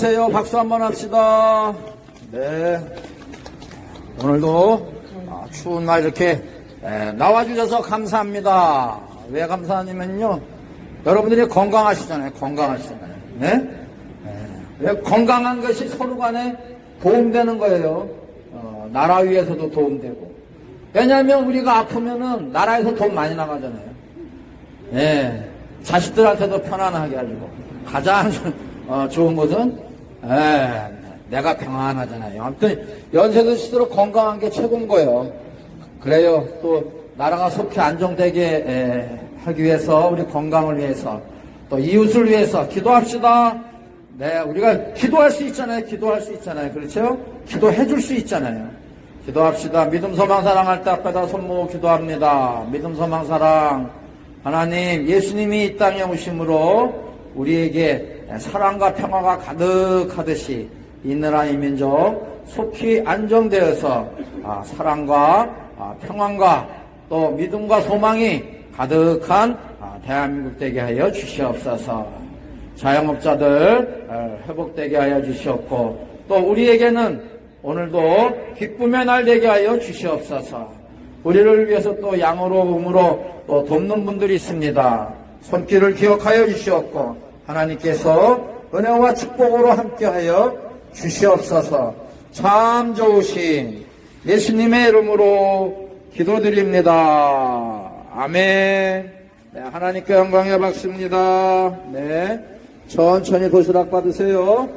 안녕하세요. 박수 한번 합시다. 네. 오늘도 아, 추운 날 이렇게 에, 나와주셔서 감사합니다. 왜 감사하냐면요. 여러분들이 건강하시잖아요. 건강하시잖아요. 네? 에, 왜 건강한 것이 서로 간에 도움되는 거예요. 어, 나라 위에서도 도움되고. 왜냐하면 우리가 아프면은 나라에서 돈 많이 나가잖아요. 예, 자식들한테도 편안하게 하고 가장 어, 좋은 것은 예, 내가 평안하잖아요. 아무튼 연세 드실수록 건강한 게 최고인 거예요. 그래요. 또 나라가 속히 안정되게 예, 하기 위해서 우리 건강을 위해서 또 이웃을 위해서 기도합시다. 네, 우리가 기도할 수 있잖아요. 기도할 수 있잖아요. 그렇죠? 기도해 줄 수 있잖아요. 기도합시다. 믿음, 소망, 사랑할 때 앞에다 손 모으고 기도합니다. 믿음, 소망, 사랑. 하나님, 예수님이 이 땅에 오심으로 우리에게 사랑과 평화가 가득하듯이 이 나라 이 민족 속히 안정되어서 아, 사랑과 아, 평안과 또 믿음과 소망이 가득한 아, 대한민국 되게 하여 주시옵소서. 자영업자들 어, 회복되게 하여 주시옵고 또 우리에게는 오늘도 기쁨의 날 되게 하여 주시옵소서. 우리를 위해서 또 양으로 음으로 또 돕는 분들이 있습니다. 손길을 기억하여 주시옵고 하나님께서 은혜와 축복으로 함께하여 주시옵소서. 참 좋으신 예수님의 이름으로 기도드립니다. 아멘. 네, 하나님께 영광의 박수입니다. 네. 천천히 도시락 받으세요.